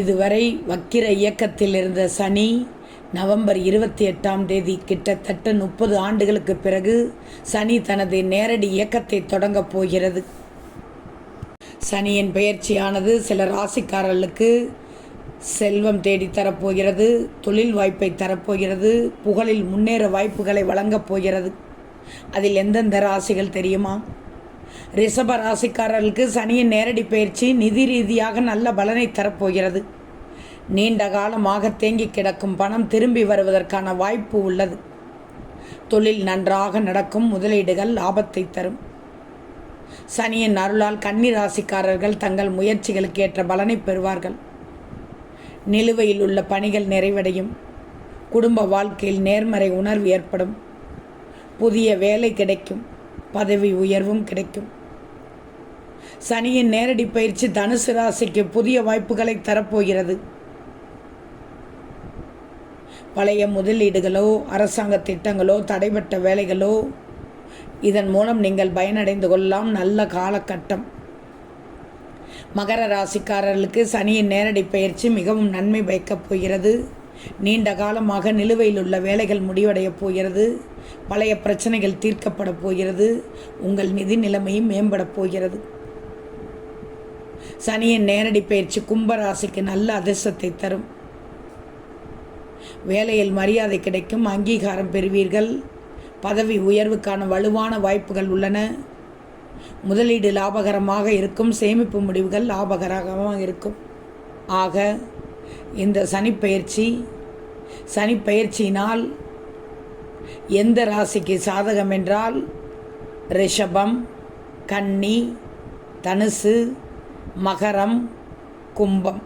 இதுவரை வக்கிர இயக்கத்தில் இருந்த சனி நவம்பர் இருபத்தி எட்டாம் தேதி கிட்டத்தட்ட முப்பது ஆண்டுகளுக்கு பிறகு சனி தனது நேரடி இயக்கத்தை தொடங்கப் போகிறது. சனியின் பெயர்ச்சியானது சில ராசிக்காரர்களுக்கு செல்வம் தேடி தரப்போகிறது தொழில் வாய்ப்பை தரப்போகிறது புகழில் முன்னேற வாய்ப்புகளை வழங்கப் போகிறது. அதில் எந்தெந்த ராசிகள் தெரியுமா? ரிஷப ராசிக்காரர்களுக்கு சனியின் நேரடி பயிற்சி நிதி ரீதியாக நல்ல பலனை தரப்போகிறது. நீண்ட காலமாக தேங்கி கிடக்கும் பணம் திரும்பி வருவதற்கான வாய்ப்பு உள்ளது. தொழில் நன்றாக நடக்கும் முதலீடுகள் லாபத்தை தரும். சனியின் அருளால் கன்னி ராசிக்காரர்கள் தங்கள் முயற்சிகளுக்கு ஏற்ற பலனை பெறுவார்கள். நிலுவையில் உள்ள பணிகள் நிறைவடையும். குடும்ப வாழ்க்கையில் நேர்மறை உணர்வு ஏற்படும். புதிய வேலை கிடைக்கும். பதவி உயர்வும் கிடைக்கும். சனியின் நேரடி பயிற்சி தனுசு ராசிக்கு புதிய வாய்ப்புகளை தரப்போகிறது. பழைய முதலீடுகளோ அரசாங்க திட்டங்களோ தடைபட்ட வேலைகளோ இதன் மூலம் நீங்கள் பயனடைந்து கொள்ளலாம். நல்ல காலகட்டம். மகர ராசிக்காரர்களுக்கு சனியின் நேரடி பயிற்சி மிகவும் நன்மை பயக்கப் போகிறது. நீண்ட காலமாக நிலுவையில் உள்ள வேலைகள் முடிவடையப் போகிறது. பழைய பிரச்சனைகள் தீர்க்கப்பட போகிறது. உங்கள் நிதி நிலைமையும் மேம்பட போகிறது. சனியின் நேரடி பயிற்சி கும்பராசிக்கு நல்ல அதிர்ஷ்டத்தை தரும். வேலையில் மரியாதை கிடைக்கும் அங்கீகாரம் பெறுவீர்கள். பதவி உயர்வுக்கான வலுவான வாய்ப்புகள் உள்ளன. முதலீடு லாபகரமாக இருக்கும் சேமிப்பு முடிவுகள் லாபகரமாக இருக்கும். ஆக இந்த சனிப்பெயர்ச்சி சனிப்பெயர்ச்சியினால் எந்த ராசிக்கு சாதகம் என்றால் ரிஷபம் கன்னி தனுசு மகரம் கும்பம்.